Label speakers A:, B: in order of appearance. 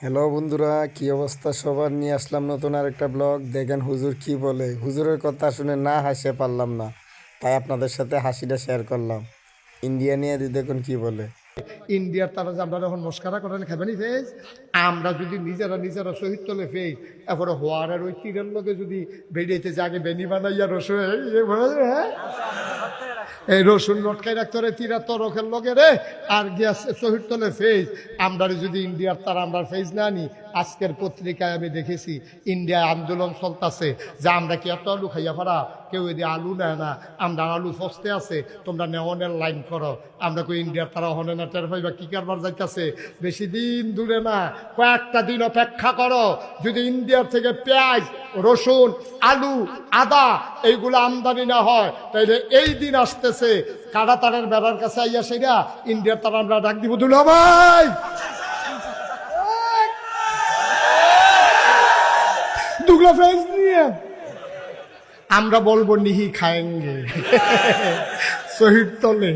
A: Hello বন্ধুরা, কি অবস্থা সবার? নিয়ে আসলাম নতুন আর একটা ব্লগ। দেখেন হুজুর কি বলে। হুজুরের কথা শুনে না হাসে পারলাম না। তাই আপনাদের সাথে হাসিটা শেয়ার করলাম। ইন্ডিয়া নিয়ে দেখুন কি বলে।
B: ইন্ডিয়ার তারা যে আমরা যখন মস্কারা করেন খাবেনি ফেজ আমরা যদি নিজেরা নিজেরা শহীদ তোলে ফেজ এরপরে হোয়ারের ওই তীরের লোকে যদি বেরিয়েতে জাগে বেনি বানাইয়া রসুন হ্যাঁ এই রসুন লটকাই রাখতে তীরা তরকের আর শহীদ তোলে ফেজ আমরা যদি ইন্ডিয়ার তারা আমরা ফেজ না নি আজকের পত্রিকায় আমি দেখেছি ইন্ডিয়া আন্দোলন চলতেছে। যে আমরা কি এত আলু খাইয়া পারা? কেউ যদি আলু নেয় না, আমরা আলু সস্তে আছে, তোমরা নেওয়ানের লাইন করো। আমরা কই ইন্ডিয়ার তারা হনে না, টের পাইবা কি কারবার যাইতেছে? বেশি দিন দূরে না, কয়েকটা দিন অপেক্ষা করো। যদি ইন্ডিয়ার থেকে পেঁয়াজ, রসুন, আলু, আদা, এইগুলো আমদানি না হয়, তাইলে এই দিন আসতেছে। কাটা তারের বেড়ার কাছে আইয়া সেরা ইন্ডিয়ার তারা আমরা ডাক দিব। দুলা ভাই! দুগলা নিয়ে। আমরা বলব নিহি খায়েঙ্গে। শহীদ তলে।